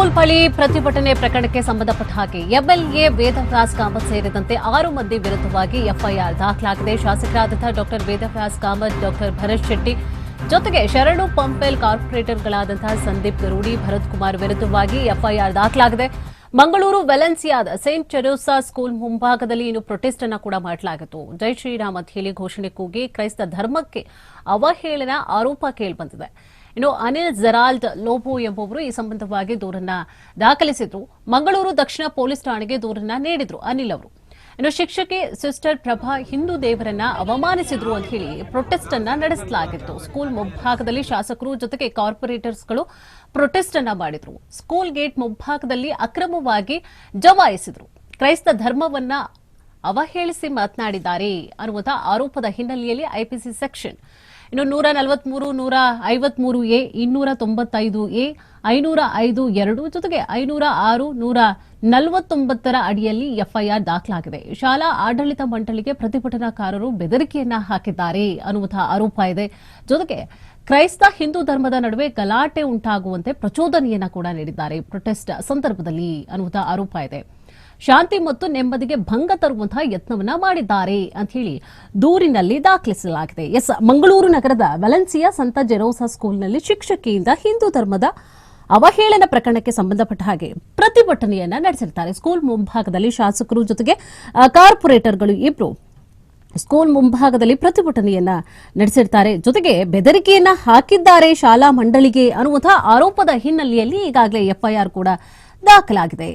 School ಬಳಿ ಪ್ರತಿಭಟನೆ ಪ್ರಕರಣಕ್ಕೆ ಸಂಬಂಧಪಟ್ಟ ಹಾಗೆ ಎಂಎಲ್ಎ ವೇದವ್ಯಾಸ್ ಕಾಮತ್ ಸೇರಿದಂತೆ ಆರು ಮಂದಿ ವಿರುದ್ಧವಾಗಿ ಎಫ್ಐಆರ್ ದಾಖಲಾಗಿದೆ. ಶಾಸಕರಾದಂತಹ ಡಾಕ್ಟರ್ ವೇದವ್ಯಾಸ್ ಕಾಮತ್, ಡಾಕ್ಟರ್ ಭರತ್ ಶೆಟ್ಟಿ ಜೊತೆಗೆ ಶರಣು ಪಂಪೆಲ್ ಕಾರ್ಪೊರೇಟರ್ಗಳಾದಂತಹ ಸಂದೀಪ್ ಗರೂಡಿ, ಭರತ್ ಕುಮಾರ್ ವಿರುದ್ಧವಾಗಿ ಎಫ್ಐಆರ್ ದಾಖಲಾಗಿದೆ. ಮಂಗಳೂರು ವೆಲೆನ್ಸಿಯಾದ ಸೇಂಟ್ ಚೆರೋಸಾ ಸ್ಕೂಲ್ ಮುಂಭಾಗದಲ್ಲಿ ಇನ್ನು ಪ್ರೊಟೆಸ್ಟ್ ಅನ್ನು ಕೂಡ ಮಾಡಲಾಗಿತ್ತು. ಜೈ ಶ್ರೀರಾಮ್ ಅಂತ ಹೇಳಿ ಘೋಷಣೆ ಕೂಗಿ ಕ್ರೈಸ್ತ ಧರ್ಮಕ್ಕೆ ಅವಹೇಳನ ಆರೋಪ ಕೇಳಿಬಂದಿದೆ ಇನ್ನು ಅನಿಲ್ ಜರಾಲ್ಡ್ ಲೋಬೋ ಎಂಬುವರು ಈ ಸಂಬಂಧವಾಗಿ ದೂರನ್ನ ದಾಖಲಿಸಿದ್ರು. ಮಂಗಳೂರು ದಕ್ಷಿಣ ಪೊಲೀಸ್ ಠಾಣೆಗೆ ದೂರನ್ನ ನೀಡಿದ್ರು ಅನಿಲ್ ಅವರು. ಇನ್ನು ಶಿಕ್ಷಕಿ ಸಿಸ್ಟರ್ ಪ್ರಭಾ ಹಿಂದೂ ದೇವರನ್ನ ಅವಮಾನಿಸಿದ್ರು ಅಂತ ಹೇಳಿ ಪ್ರೊಟೆಸ್ಟ್ ಅನ್ನ ನಡೆಸಲಾಗಿತ್ತು. ಸ್ಕೂಲ್ ಮುಂಭಾಗದಲ್ಲಿ ಶಾಸಕರು ಜೊತೆಗೆ ಕಾರ್ಪೊರೇಟರ್ಸ್ಗಳು ಪ್ರೊಟೆಸ್ಟ್ ಅನ್ನ ಮಾಡಿದ್ರು. ಸ್ಕೂಲ್ ಗೇಟ್ ಮುಂಭಾಗದಲ್ಲಿ ಅಕ್ರಮವಾಗಿ ಜಮಾಯಿಸಿದ್ರು ಕ್ರೈಸ್ತ ಧರ್ಮವನ್ನ ಅವಹೇಳಿಸಿ ಮಾತನಾಡಿದ್ದಾರೆ ಅನ್ನುವಂಥ ಆರೋಪದ ಹಿನ್ನೆಲೆಯಲ್ಲಿ ಐಪಿಸಿ ಸೆಕ್ಷನ್ ಇನ್ನು ನೂರ ನಲವತ್ಮೂರು, ನೂರ ಐವತ್ಮೂರು ಎ, ಇನ್ನೂರ ತೊಂಬತ್ತೈದು ಎ, ಐನೂರ ಐದು ಎರಡು ಜೊತೆಗೆ ಐನೂರ ಆರು, ನೂರ ನಲವತ್ತೊಂಬತ್ತರ ಅಡಿಯಲ್ಲಿ ಎಫ್ಐಆರ್ ದಾಖಲಾಗಿದೆ. ಶಾಲಾ ಆಡಳಿತ ಮಂಡಳಿಗೆ ಪ್ರತಿಭಟನಾಕಾರರು ಬೆದರಿಕೆಯನ್ನ ಹಾಕಿದ್ದಾರೆ ಅನ್ನುವಂತಹ ಆರೋಪ ಇದೆ. ಜೊತೆಗೆ ಕ್ರೈಸ್ತ ಹಿಂದೂ ಧರ್ಮದ ನಡುವೆ ಗಲಾಟೆ ಉಂಟಾಗುವಂತೆ ಪ್ರಚೋದನೆಯನ್ನ ಕೂಡ ನೀಡಿದ್ದಾರೆ. ಪ್ರೊಟೆಸ್ಟ್ ಸಂದರ್ಭದಲ್ಲಿ ಅನ್ನುವಂತಹ ಆರೋಪ ಇದೆ. ಶಾಂತಿ ಮತ್ತು ನೆಮ್ಮದಿಗೆ ಭಂಗ ತರುವಂತಹ ಯತ್ನವನ್ನ ಮಾಡಿದ್ದಾರೆ ಅಂತ ಹೇಳಿ ದೂರಿನಲ್ಲಿ ದಾಖಲಿಸಲಾಗಿದೆ. ಎಸ್, ಮಂಗಳೂರು ನಗರದ ವೆಲೆನ್ಸಿಯಾ ಸಂತ ಜೆರೋಸಾ ಸ್ಕೂಲ್ನಲ್ಲಿ ಶಿಕ್ಷಕಿಯಿಂದ ಹಿಂದೂ ಧರ್ಮದ ಅವಹೇಳನ ಪ್ರಕರಣಕ್ಕೆ ಸಂಬಂಧಪಟ್ಟ ಹಾಗೆ ಪ್ರತಿಭಟನೆಯನ್ನ ನಡೆಸಿರ್ತಾರೆ. ಸ್ಕೂಲ್ ಮುಂಭಾಗದಲ್ಲಿ ಶಾಸಕರು ಜೊತೆಗೆ ಕಾರ್ಪೊರೇಟರ್ಗಳು ಇಬ್ರು ಸ್ಕೂಲ್ ಮುಂಭಾಗದಲ್ಲಿ ಪ್ರತಿಭಟನೆಯನ್ನ ನಡೆಸಿರ್ತಾರೆ. ಜೊತೆಗೆ ಬೆದರಿಕೆಯನ್ನ ಹಾಕಿದ್ದಾರೆ ಶಾಲಾ ಮಂಡಳಿಗೆ ಅನ್ನುವಂತಹ ಆರೋಪದ ಹಿನ್ನೆಲೆಯಲ್ಲಿ ಈಗಾಗಲೇ ಎಫ್ಐಆರ್ ಕೂಡ ದಾಖಲಾಗಿದೆ.